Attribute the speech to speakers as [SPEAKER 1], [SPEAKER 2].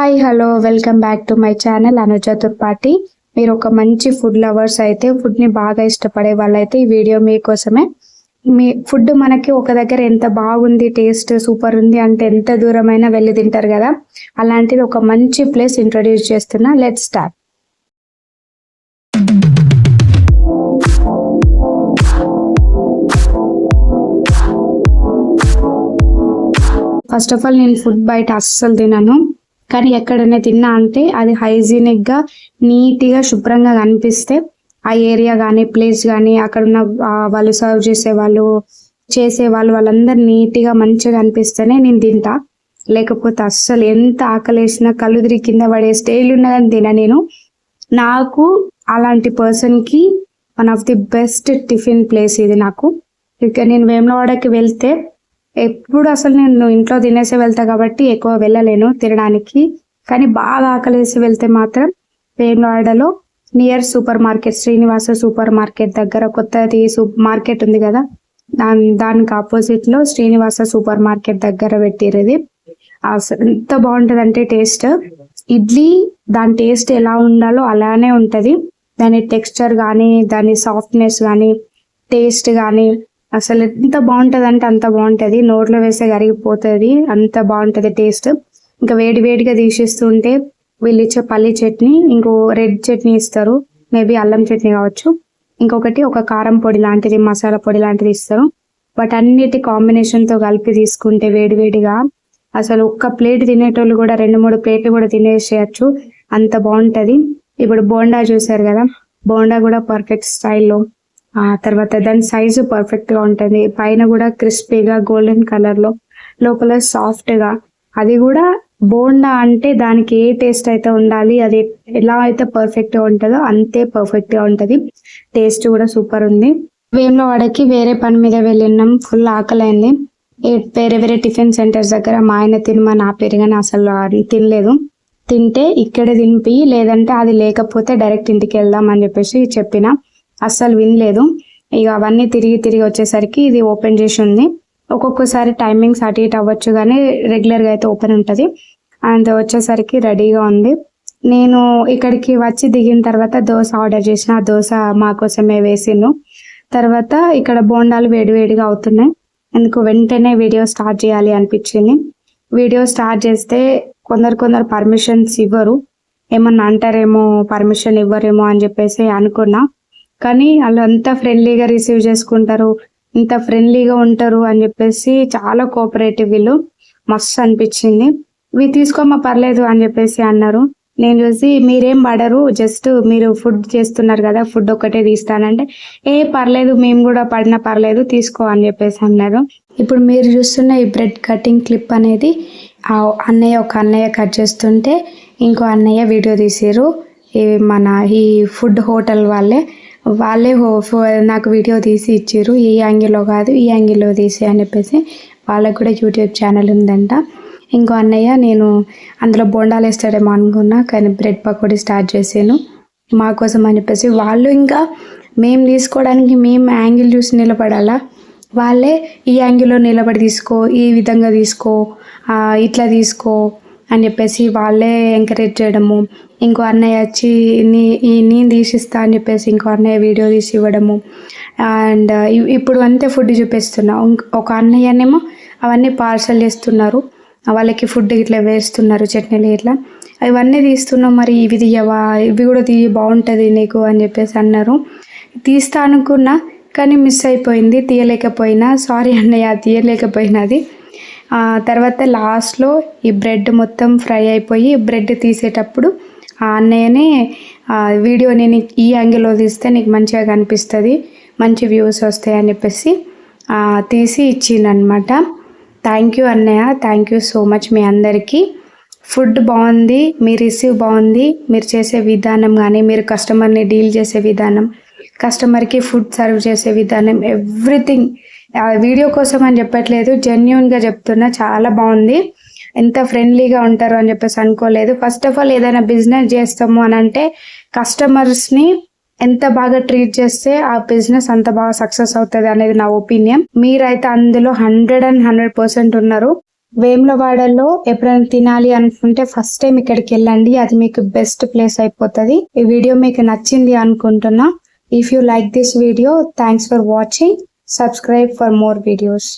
[SPEAKER 1] Hi hello welcome back to my channel Anuja Turpati మీరు ఒక మంచి ఫుడ్ లవర్స్ అయితే ఫుడ్ని బాగా ఇష్టపడే వాళ్ళైతే ఈ వీడియో మీకోసమే మీ ఫుడ్ మనకి ఒక దగ్గర ఎంత బాగుంది టేస్ట్ సూపర్ ఉంది అంటే ఎంత దూరమైనా వెళ్ళి తింటారు కదా. అలాంటిది ఒక మంచి ప్లేస్ ఇంట్రొడ్యూస్ చేస్తున్నా. Let start first of all నేను ఫుడ్ బయట అస్సలు తినను. కానీ ఎక్కడైనా తిన్నా అంటే అది హైజీనిక్గా శుభ్రంగా కనిపిస్తే ఆ ఏరియా కానీ ప్లేస్ కానీ అక్కడ ఉన్న వాళ్ళు సర్వ్ చేసే వాళ్ళు చేసే వాళ్ళు వాళ్ళందరూ నీట్గా మంచిగా కనిపిస్తేనే నేను తింటా. లేకపోతే అస్సలు ఎంత ఆకలేసినా కలుదిరి కింద పడే స్టైల్ ఉన్నదని తిన నేను. నాకు అలాంటి పర్సన్కి one of the best tiffin place ఇది నాకు. ఇక నేను వేములవాడకి వెళ్తే ఎప్పుడు అసలు నేను ఇంట్లో తినేసి వెళ్తా కాబట్టి ఎక్కువ వెళ్ళలేను తినడానికి. కానీ బాగా ఆకలేసి వెళ్తే మాత్రం వేమవాడలో near supermarket Srinivasa supermarket దగ్గర కొత్తది సూపర్ మార్కెట్ ఉంది కదా? దాని దానికి ఆపోజిట్లో శ్రీనివాస సూపర్ మార్కెట్ దగ్గర పెట్టిరది అసలు ఎంత బాగుంటుంది అంటే టేస్ట్. ఇడ్లీ దాని టేస్ట్ ఎలా ఉండాలో అలానే ఉంటది. దాని టెక్స్చర్ కానీ దాని సాఫ్ట్నెస్ కానీ టేస్ట్ కానీ అసలు ఎంత బాగుంటది అంటే అంత బాగుంటది. నోట్లో వేస్తే కరిగిపోతుంది. అంత బాగుంటది టేస్ట్. ఇంకా వేడి వేడిగా తీసిస్తుంటే వీళ్ళు ఇచ్చే పల్లి చట్నీ ఇంకో రెడ్ చట్నీ ఇస్తారు. మేబీ అల్లం చట్నీ కావచ్చు. ఇంకొకటి ఒక కారం పొడి లాంటిది మసాలా పొడి లాంటిది ఇస్తారు. బట్ అన్నిటి కాంబినేషన్తో కలిపి తీసుకుంటే వేడివేడిగా అసలు ఒక్క ప్లేట్ తినేటోళ్ళు కూడా రెండు మూడు ప్లేట్లు కూడా తినేసేయచ్చు. అంత బాగుంటది. ఇప్పుడు బోండా చూసారు కదా? బోండా కూడా పర్ఫెక్ట్ స్టైల్లో. ఆ తర్వాత దాని సైజు పర్ఫెక్ట్గా ఉంటుంది. పైన కూడా క్రిస్పీగా గోల్డెన్ కలర్లో లోపల సాఫ్ట్గా అది కూడా బోండా అంటే దానికి ఏ టేస్ట్ అయితే ఉండాలి అది ఎలా అయితే పర్ఫెక్ట్గా ఉంటుందో అంతే పర్ఫెక్ట్గా ఉంటది. టేస్ట్ కూడా సూపర్ ఉంది. వేములవాడకి వేరే పని మీద వెళ్ళినాం. ఫుల్ ఆకలైంది. ఏ- వేరే వేరే టిఫిన్ సెంటర్స్ దగ్గర మా ఆయన తినమని ఆపేరు కానీ అసలు అది తినలేదు. తింటే ఇక్కడే తినిపి లేదంటే అది లేకపోతే డైరెక్ట్ ఇంటికి వెళ్దాం అని చెప్పేసి చెప్పిన. అస్సలు వినలేదు. ఇక అవన్నీ తిరిగి తిరిగి వచ్చేసరికి ఇది ఓపెన్ చేసి ఉంది ఒక్కొక్కసారి టైమింగ్స్ అటు ఇటు అవ్వచ్చు కానీ రెగ్యులర్గా అయితే ఓపెన్ ఉంటుంది. అండ్ వచ్చేసరికి రెడీగా ఉంది. నేను ఇక్కడికి వచ్చి దిగిన తర్వాత దోశ ఆర్డర్ చేసిన ఆ దోశ మా కోసమే వేసిండు తర్వాత ఇక్కడ బోండాలు వేడివేడిగా అవుతున్నాయి. ఎందుకు వెంటనే వీడియో స్టార్ట్ చేయాలి అనిపించింది. వీడియో స్టార్ట్ చేస్తే కొందరు కొందరు పర్మిషన్స్ ఇవ్వరు. ఏమన్నా అంటారేమో పర్మిషన్ ఇవ్వరేమో అని చెప్పేసి అనుకున్నా. కానీ వాళ్ళు అంత ఫ్రెండ్లీగా రిసీవ్ చేసుకుంటారు ఇంత ఫ్రెండ్లీగా ఉంటారు అని చెప్పేసి చాలా కోఆపరేటివ్ వీళ్ళు. మస్తు అనిపించింది. ఇవి తీసుకోమా పర్లేదు అని చెప్పేసి అన్నారు. నేను చూసి మీరేం పడరు జస్ట్ మీరు ఫుడ్ చేస్తున్నారు కదా ఫుడ్ ఒక్కటే తీస్తానంటే. ఏ పర్లేదు మేము కూడా పడినా పర్లేదు తీసుకో అని చెప్పేసి అన్నారు. ఇప్పుడు మీరు చూస్తున్న ఈ బ్రెడ్ కటింగ్ క్లిప్ అనేది అన్నయ్య ఒక అన్నయ్య కట్ చేస్తుంటే ఇంకో అన్నయ్య వీడియో తీసారు మన ఈ ఫుడ్ హోటల్ వాళ్ళే. వాళ్ళే హో- ఫో- నాకు వీడియో తీసి ఇచ్చారు. ఈ యాంగిల్లో కాదు ఈ యాంగిల్లో తీసి అని చెప్పేసి వాళ్ళకు కూడా యూట్యూబ్ ఛానల్ ఉందంట. ఇంకో అన్నయ్య నేను అందులో బోండాలు వేస్తాడేమో అనుకున్నా కానీ బ్రెడ్ పకోడీ స్టార్ట్ చేశాను. మా కోసం అని చెప్పేసి వాళ్ళు ఇంకా మేము తీసుకోవడానికి మేము యాంగిల్ చూసి నిలబడాలా? వాళ్ళే ఈ యాంగిల్లో నిలబడి తీసుకో ఈ విధంగా తీసుకో ఇట్లా తీసుకో అని చెప్పేసి వాళ్ళే ఎంకరేజ్ చేయడము ఇంకో అన్నయ్య వచ్చి నీ ఈ నేను తీసిస్తా అని చెప్పేసి ఇంకో అన్నయ్య వీడియో తీసి ఇవ్వడము. అండ్ ఇప్పుడు అంతే ఫుడ్ చూపిస్తున్నా. ఒక అన్నయ్యనేమో అవన్నీ పార్సల్ చేస్తున్నారు. వాళ్ళకి ఫుడ్ ఇట్లా వేస్తున్నారు చట్నీలు ఇట్లా. ఇవన్నీ తీస్తున్నాం మరి ఇవి తీయవా? ఇవి కూడా తీయ బాగుంటుంది నీకు అని చెప్పేసి అన్నారు. తీస్తా అనుకున్నా కానీ మిస్ అయిపోయింది తీయలేకపోయినా. సారీ అన్నయ్య తీయలేకపోయినది తర్వాత లాస్ట్లో ఈ బ్రెడ్ మొత్తం ఫ్రై అయిపోయి బ్రెడ్ తీసేటప్పుడు ఆ అన్నయ్యనే వీడియో నేను ఈ యాంగిల్లో తీస్తే నీకు మంచిగా కనిపిస్తుంది మంచి వ్యూస్ వస్తాయి చెప్పేసి తీసి ఇచ్చిందనమాట థ్యాంక్ యూ అన్నయ్య థ్యాంక్ యూ సో మచ్ మీ అందరికీ. ఫుడ్ బాగుంది మీ రిసీవ్ బాగుంది మీరు చేసే విధానం కానీ మీరు కస్టమర్ని డీల్ చేసే విధానం కస్టమర్కి ఫుడ్ సర్వ్ చేసే విధానం ఎవ్రీథింగ్ వీడియో కోసం అని చెప్పట్లేదు జెన్యున్గా చెప్తున్నా చాలా బాగుంది. ఎంత ఫ్రెండ్లీగా ఉంటారు అని చెప్పేసి అనుకోలేదు. ఫస్ట్ ఆఫ్ ఆల్ ఏదైనా బిజినెస్ చేస్తాము అని అంటే కస్టమర్స్ని ఎంత బాగా ట్రీట్ చేస్తే ఆ బిజినెస్ అంత బాగా సక్సెస్ అవుతుంది అనేది నా ఒపీనియన్ మీరైతే అందులో హండ్రెడ్ అండ్ హండ్రెడ్ పర్సెంట్ ఉన్నారు. వేములవాడలో ఎప్పుడైనా తినాలి అనుకుంటే ఫస్ట్ టైం ఇక్కడికి వెళ్ళండి. అది మీకు బెస్ట్ ప్లేస్ అయిపోతుంది. ఈ వీడియో మీకు నచ్చింది అనుకుంటున్నా. If you like this video thanks for watching subscribe for more videos